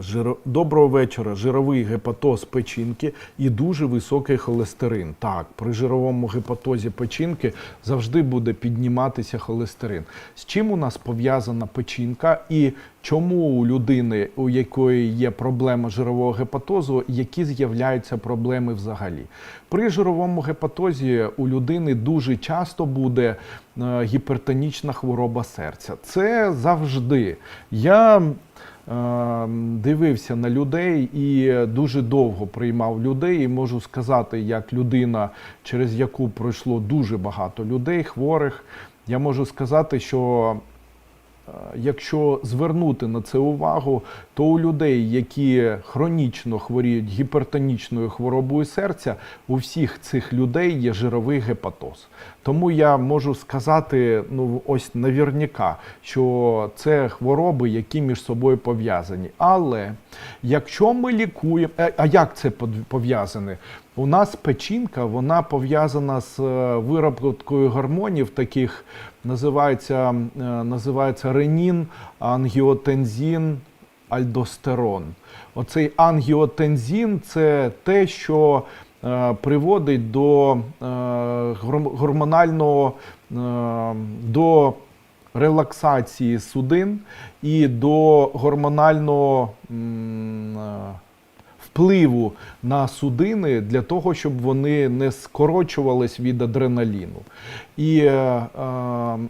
Жиро... Доброго вечора. Жировий гепатоз печінки і дуже високий холестерин. Так, при жировому гепатозі печінки завжди буде підніматися холестерин. З чим у нас пов'язана печінка і чому у людини, у якої є проблема жирового гепатозу, які з'являються проблеми взагалі? При жировому гепатозі у людини дуже часто буде е, гіпертонічна хвороба серця. Це завжди. Я дивився на людей і дуже довго приймав людей. І можу сказати, як людина, через яку пройшло дуже багато людей, хворих, я можу сказати, що якщо звернути на це увагу, то у людей, які хронічно хворіють гіпертонічною хворобою серця, у всіх цих людей є жировий гепатоз. Тому я можу сказати, ну ось навірняка, що це хвороби, які між собою пов'язані. Але якщо ми лікуємо, Е, а як це пов'язане? У нас печінка, вона пов'язана з е, вироблькою гормонів, таких називається, е, називається ренін, ангіотензин, альдостерон. Оцей ангіотензин це те, що е, приводить до гормонального до релаксації судин і до гормонального впливу на судини для того, щоб вони не скорочувались від адреналіну. І е, е,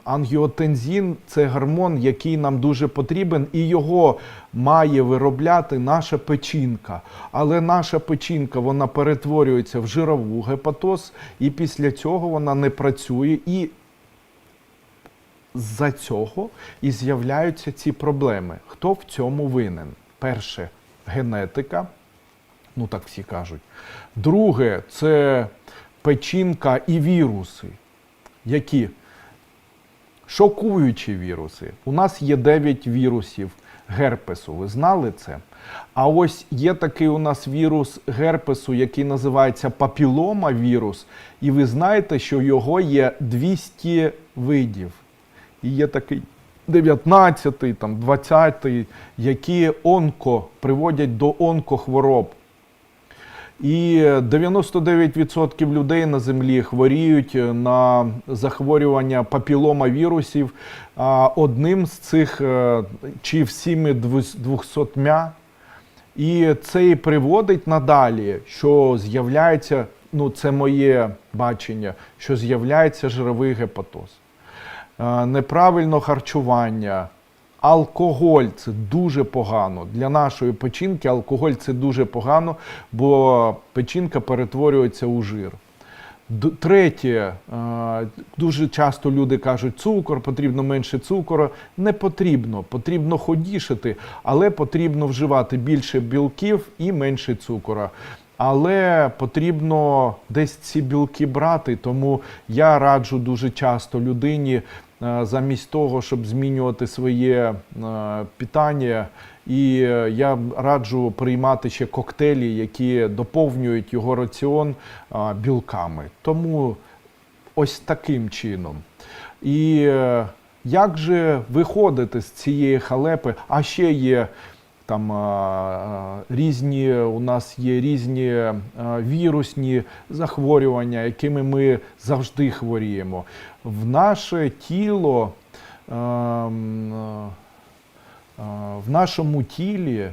ангіотензин це гормон, який нам дуже потрібен, і його має виробляти наша печінка. Але наша печінка вона перетворюється в жирову гепатоз, і після цього вона не працює. І з-за цього і з'являються ці проблеми. Хто в цьому винен? Перше генетика, ну так всі кажуть. Друге це печінка і віруси, які шокуючі віруси. У нас є 9 вірусів герпесу. Ви знали це? А ось є такий у нас вірус герпесу, який називається папілома вірус, і ви знаєте, що його є 200 видів. І є такий 19-й, там, 20-й, які онко приводять до онкохвороб. І 99% людей на землі хворіють на захворювання папілома вірусів. А одним з цих е, чи всіми 200 і це і приводить надалі, що з'являється, ну це моє бачення, що з'являється жировий гепатоз. Е, Неправильне харчування, алкоголь це дуже погано. Для нашої печінки алкоголь це дуже погано, бо печінка перетворюється у жир. Третє, е, дуже часто люди кажуть, цукор, потрібно менше цукору. Не потрібно, потрібно ходішити, але потрібно вживати більше білків і менше цукора. Але потрібно десь ці білки брати, тому я раджу дуже часто людині замість того, щоб змінювати своє е, питання, і е, я раджу приймати ще коктейлі, які доповнюють його раціон білками. Тому ось таким чином. І е, як же виходити з цієї халепи? А ще є там різні, у нас є різні вірусні захворювання, якими ми завжди хворіємо. В наше тіло. ем, а, в нашому тілі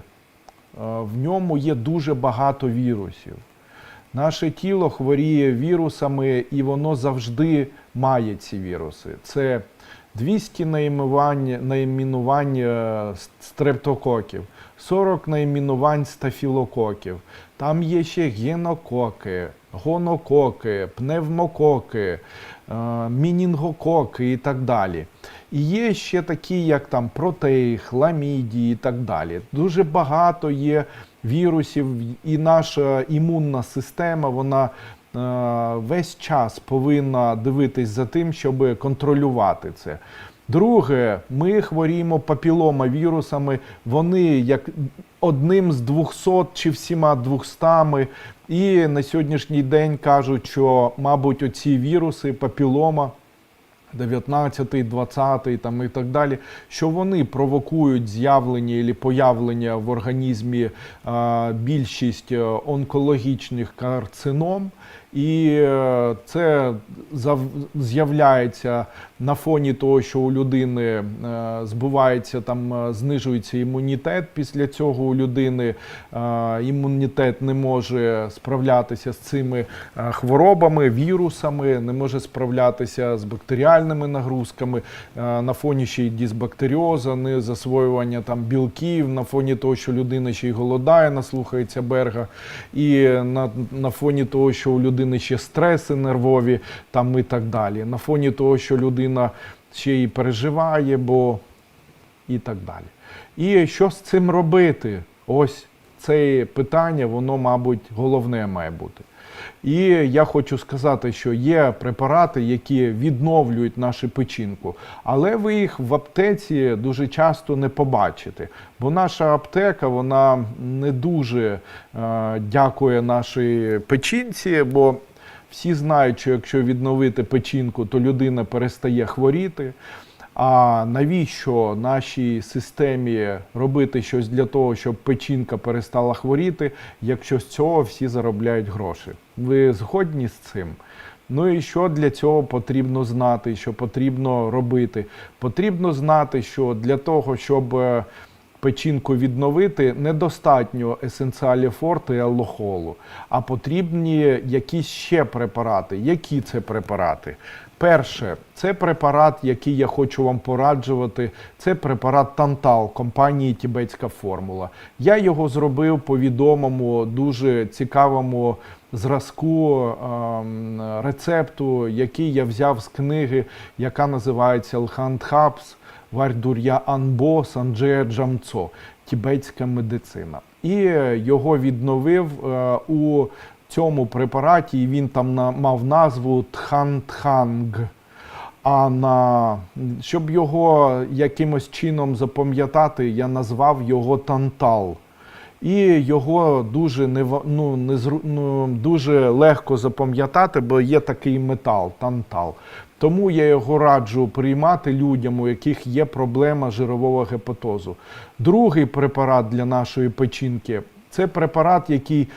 в ньому є дуже багато вірусів. Наше тіло хворіє вірусами, і воно завжди має ці віруси. Це 200 найменувань, найменувань е, стрептококів, 40 найменувань стафілококів. Там є ще генококи, гонококи, пневмококи, е, мінінгококи і так далі. І є ще такі, як там протеї, хламідії і так далі. Дуже багато є вірусів, і наша імунна система, вона весь час повинна дивитись за тим, щоб контролювати це. Друге, ми хворіємо папіломавірусами, вони як одним з 200 чи всіма 200, і на сьогоднішній день кажуть, що, мабуть, оці віруси, папілома, 19, 20 там і так далі, що вони провокують з'явлення або появлення в організмі більшість е, онкологічних карцином, і е, це з'являється на фоні того, що у людини е, збувається там, е, знижується імунітет. Після цього у людини імунітет не може справлятися з цими хворобами, вірусами, не може справлятися з бактеріальними нагрузками. На фоні ще й дисбактеріоза, не засвоювання там білків, на фоні того, що людина ще й голодає, наслухається берга, і на, на фоні того, що у людини ще стреси нервові, там і так далі. На фоні того, що людина ще і переживає, бо і так далі. І що з цим робити? Ось це питання, воно, мабуть, головне має бути. І я хочу сказати, що є препарати, які відновлюють нашу печінку, але ви їх в аптеці дуже часто не побачите. Бо наша аптека вона не дуже е, дякує нашій печінці, бо всі знають, що якщо відновити печінку, то людина перестає хворіти. А навіщо нашій системі робити щось для того, щоб печінка перестала хворіти, якщо з цього всі заробляють гроші? Ви згодні з цим? Ну і що для цього потрібно знати, що потрібно робити? Потрібно знати, що для того, щоб е, печінку відновити, недостатньо есенціалі форти і аллохолу, а потрібні якісь ще препарати. Які це препарати? Перше, це препарат, який я хочу вам пораджувати. Це препарат Тантал компанії Тібетська формула. Я його зробив по відомому, дуже цікавому зразку ем, рецепту, який я взяв з книги, яка називається Лхантхапс Вардур'я Анбо Санджея Джамцо Тібетська медицина. І його відновив е, у цьому препараті, він там на, мав назву Тхан-Тханг. А на щоб його якимось чином запам'ятати, я назвав його Тантал. І його дуже нев- ну, незру- ну, дуже легко запам'ятати, бо є такий метал, тантал. Тому я його раджу приймати людям, у яких є проблема жирового гепатозу. Другий препарат для нашої печінки це препарат, який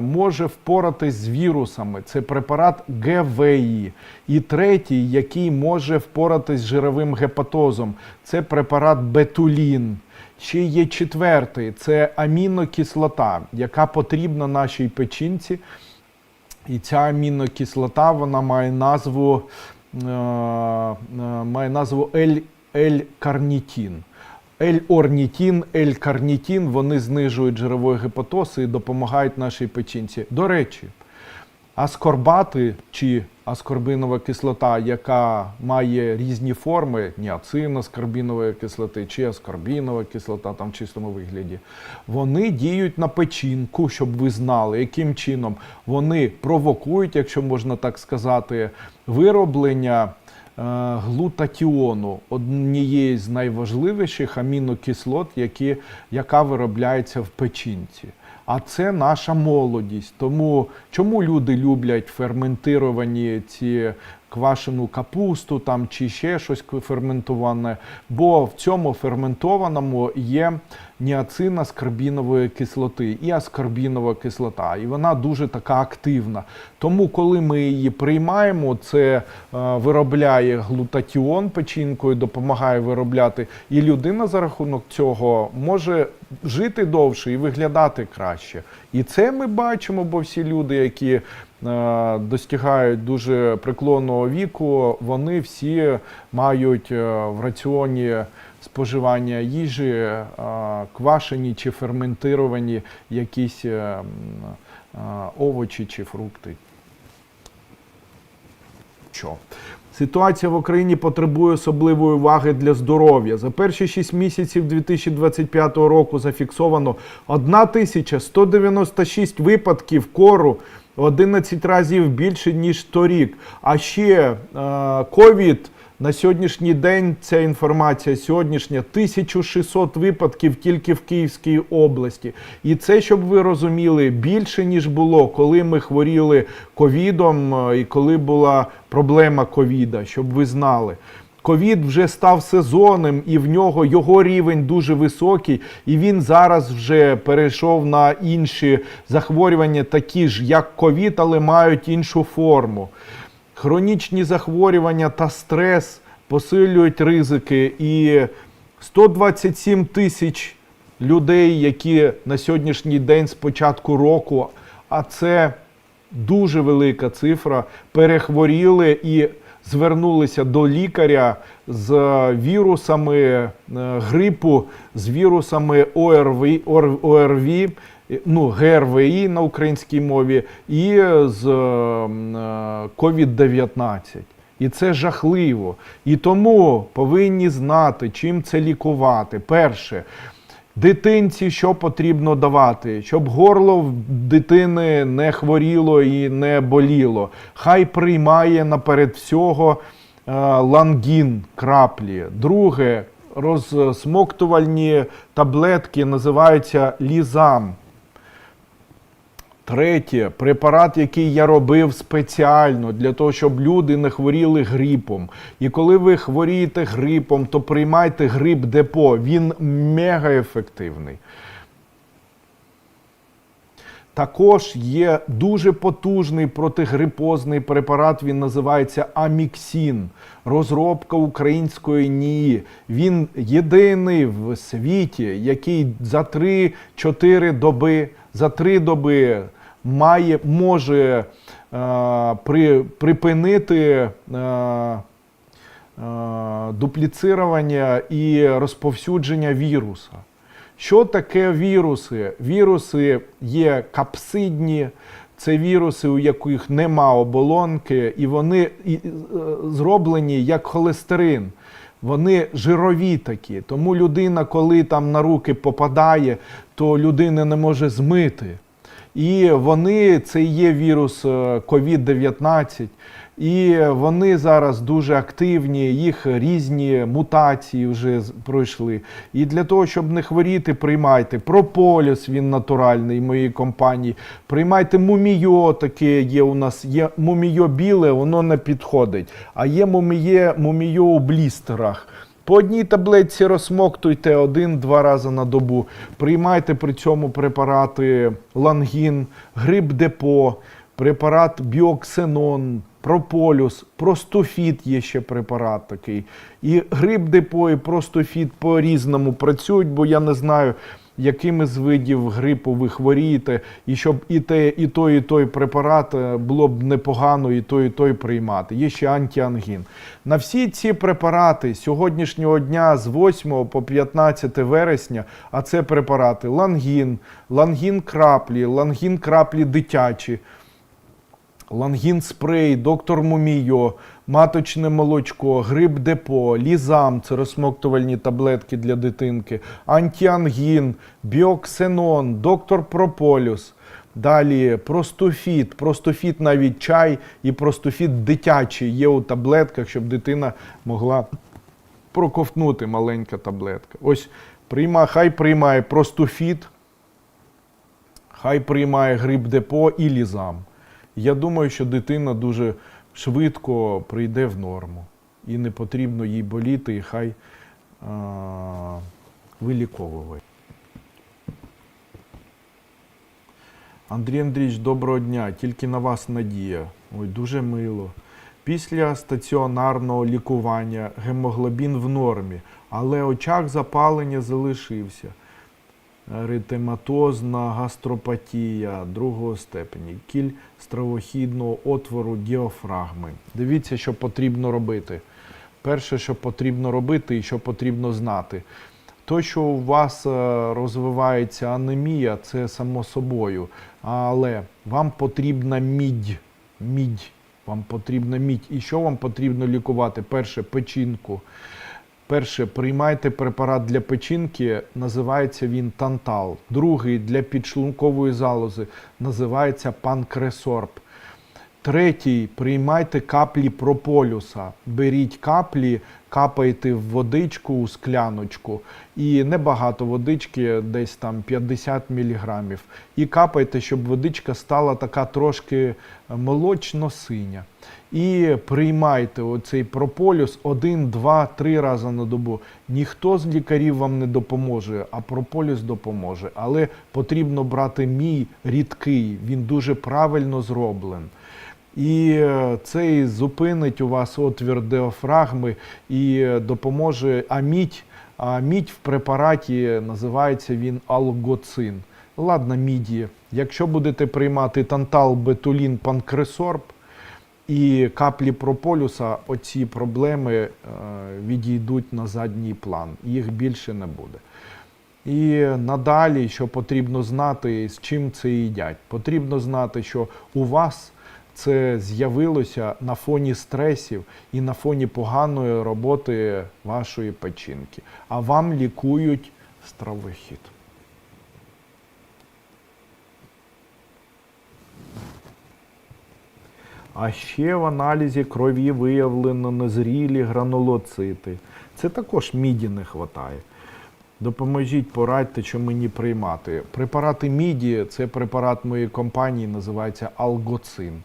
може впоратись з вірусами. Це препарат ГВІ. І третій, який може впоратись з жировим гепатозом, це препарат Бетулін. Ще є четвертий це амінокислота, яка потрібна нашій печінці. І ця амінокислота вона має назву, е, е, має назву L-карнітін. L-орнітін, L-карнітін, вони знижують жировий гепатоз і допомагають нашій печінці. До речі, аскорбати чи аскорбинова кислота, яка має різні форми, ніацин аскорбінової кислоти чи аскорбінова кислота там в чистому вигляді, вони діють на печінку, щоб ви знали, яким чином вони провокують, якщо можна так сказати, вироблення глутатіону, однієї з найважливіших амінокислот, які, яка виробляється в печінці. А це наша молодість. Тому чому люди люблять ферментировані ці квашену капусту там чи ще щось ферментоване? Бо в цьому ферментованому є ніацин аскорбінової кислоти і аскорбінова кислота, і вона дуже така активна. Тому, коли ми її приймаємо, це е, виробляє глутатіон печінкою, допомагає виробляти, і людина за рахунок цього може жити довше і виглядати краще. І це ми бачимо, бо всі люди, які достигають дуже преклонного віку, вони всі мають е, в раціоні споживання їжі е, квашені чи ферментировані якісь е, е, овочі чи фрукти. Що? Ситуація в Україні потребує особливої уваги для здоров'я. За перші 6 місяців 2025 року зафіксовано 1196 випадків кору, 11 разів більше ніж торік. А ще е, ковід На сьогоднішній день ця інформація сьогоднішня 1600 випадків тільки в Київській області. І це, щоб ви розуміли, більше ніж було, коли ми хворіли ковідом е, і коли була проблема ковіда, щоб ви знали. Ковід вже став сезонним, і в нього його рівень дуже високий, і він зараз вже перейшов на інші захворювання, такі ж як ковід, але мають іншу форму. Хронічні захворювання та стрес посилюють ризики. І 127 тисяч людей, які на сьогоднішній день з початку року, а це дуже велика цифра, перехворіли і звернулися до лікаря з вірусами е, грипу, з вірусами ОРВІ, ОРВІ, ну, ГРВІ на українській мові, і з м, е, COVID-19. І це жахливо. І тому повинні знати, чим це лікувати. Перше, дитинці що потрібно давати, щоб горло в дитини не хворіло і не боліло. Хай приймає наперед всього е, лангін краплі. Друге, розсмоктувальні таблетки називаються лізам. Третє, препарат, який я робив спеціально для того, щоб люди не хворіли грипом. І коли ви хворієте грипом, то приймайте грип депо. Він мега ефективний. Також є дуже потужний протигрипозний препарат. Він називається Аміксін. Розробка української НІІ. Він єдиний в світі, який за 3-4 доби, за 3 доби має, може е, при, припинити. Е, е, дупліцирування і розповсюдження віруса. Що таке віруси? Віруси є капсидні, це віруси, у яких нема оболонки, і вони е, зроблені як холестерин. Вони жирові такі. Тому людина, коли там на руки попадає, то людина не може змити. І вони, це є вірус е, COVID-19, і вони зараз дуже активні, їх різні мутації вже пройшли. І для того, щоб не хворіти, приймайте прополіс, він натуральний моєї компанії. Приймайте мумійо, таке є у нас. Є мумійо біле, воно не підходить. А є муміє, мумійо у блістерах. По одній таблетці розсмоктуйте один-два рази на добу. Приймайте при цьому препарати лангін, грип депо, препарат біоксенон, прополюс, простофіт є ще препарат такий. І грип депо, і простофіт по-різному працюють, бо я не знаю, якими з видів грипу ви хворієте, і щоб і те, і той, і той препарат е, було б непогано і той, і той приймати. Є ще антіангін. На всі ці препарати сьогоднішнього дня з 8 по 15 вересня, а це препарати лангін, лангін краплі, лангін краплі дитячі. Лангін спрей, доктор Мумійо, маточне молочко, грип депо, лізам це розсмоктувальні таблетки для дитинки, антіангін, біоксенон, доктор Прополюс. Далі простофіт, простофіт навіть чай і простофіт дитячий є у таблетках, щоб дитина могла проковтнути маленька таблетка. Ось прийма, хай приймає простофіт, хай приймає грип депо і лізам. Я думаю, що дитина дуже швидко прийде в норму. І не потрібно їй боліти, і хай а, виліковує. Андрій Андрійович, доброго дня. Тільки на вас надія. Ой, дуже мило. Після стаціонарного лікування гемоглобін в нормі, але очах запалення залишився. Ритематозна гастропатія другого степені, кіль стравохідного отвору діафрагми. Дивіться, що потрібно робити. Перше, що потрібно робити і що потрібно знати. То, що у вас е, розвивається анемія, це само собою. Але вам потрібна мідь. Мідь. Вам потрібна мідь. І що вам потрібно лікувати? Перше, печінку. Перше, приймайте препарат для печінки, називається він тантал. Другий для підшлункової залози називається панкресорб. Третій, приймайте каплі прополюса. Беріть каплі, капайте в водичку у скляночку. І небагато водички, десь там 50 міліграмів. І капайте, щоб водичка стала така трошки молочно-синя. І приймайте оцей прополюс один, два, три рази на добу. Ніхто з лікарів вам не допоможе, а прополюс допоможе. Але потрібно брати мій рідкий, він дуже правильно зроблений. І е, це і зупинить у вас отвір діафрагми і е, допоможе. А мідь, а мідь в препараті називається він алгоцин. Ладно, міді. Якщо будете приймати тантал, бетулін, панкресорб і каплі прополюса, оці проблеми е, відійдуть на задній план. Їх більше не буде. І надалі, що потрібно знати, з чим це їдять. Потрібно знати, що у вас це з'явилося на фоні стресів і на фоні поганої роботи вашої печінки. А вам лікують стравохід. А ще в аналізі крові виявлено незрілі гранулоцити. Це також міді не вистачає. Допоможіть, порадьте, що мені приймати. Препарати міді це препарат моєї компанії, називається алгоцин.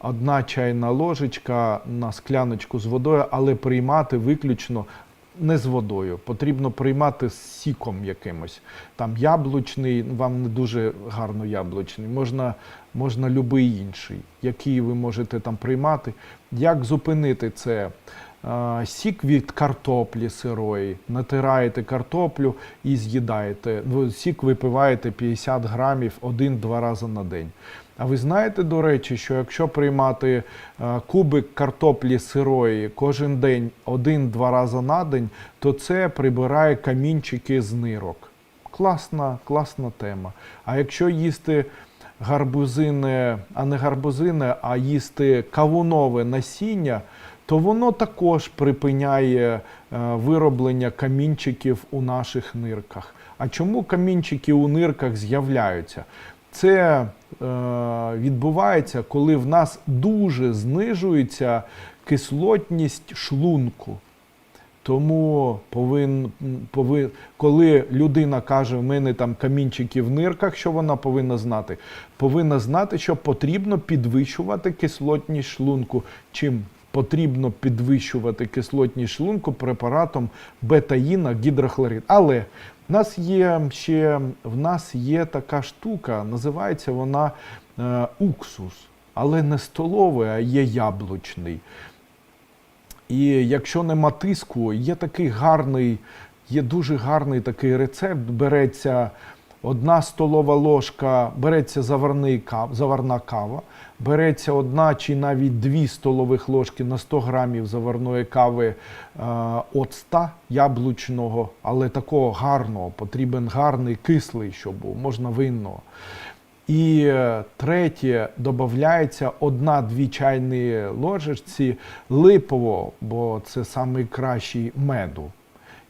Одна чайна ложечка на скляночку з водою, але приймати виключно не з водою. Потрібно приймати з сіком якимось. Там яблучний, вам не дуже гарно яблучний, можна, можна любий інший, який ви можете там приймати. Як зупинити це? Сік від картоплі сирої, натираєте картоплю і з'їдаєте. Сік випиваєте 50 грамів один-два рази на день. А ви знаєте, до речі, що якщо приймати е, кубик картоплі сирої кожен день один-два рази на день, то це прибирає камінчики з нирок. Класна, класна тема. А якщо їсти гарбузине, а не гарбузине, а їсти кавунове насіння, то воно також припиняє е, вироблення камінчиків у наших нирках. А чому камінчики у нирках з'являються? Це е, відбувається, коли в нас дуже знижується кислотність шлунку. Тому повин, повин, коли людина каже, в мене там камінчики в нирках, що вона повинна знати? Повинна знати, що потрібно підвищувати кислотність шлунку. Чим потрібно підвищувати кислотність шлунку препаратом бетаїна гідрохлорид. Але в нас є ще в нас є така штука, називається вона е, уксус, але не столовий, а є яблучний. І якщо нема тиску, є такий гарний, є дуже гарний такий рецепт. Береться одна столова ложка, береться заварний заварна кава, береться одна чи навіть дві столових ложки на 100 грамів заварної кави е, оцта яблучного, але такого гарного, потрібен гарний кислий, щоб був, можна винного. І е, третє, додається одна-дві чайні ложечці липового, бо це найкращий меду.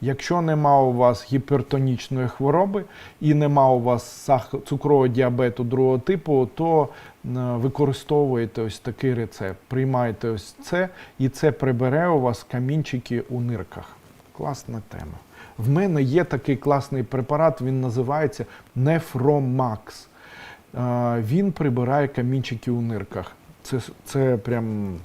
Якщо нема у вас гіпертонічної хвороби і нема у вас цукрового діабету другого типу, то використовуєте ось такий рецепт. Приймайте ось це, і це прибере у вас камінчики у нирках. Класна тема. В мене є такий класний препарат, він називається Нефромакс. Е, Він прибирає камінчики у нирках. Це, це прям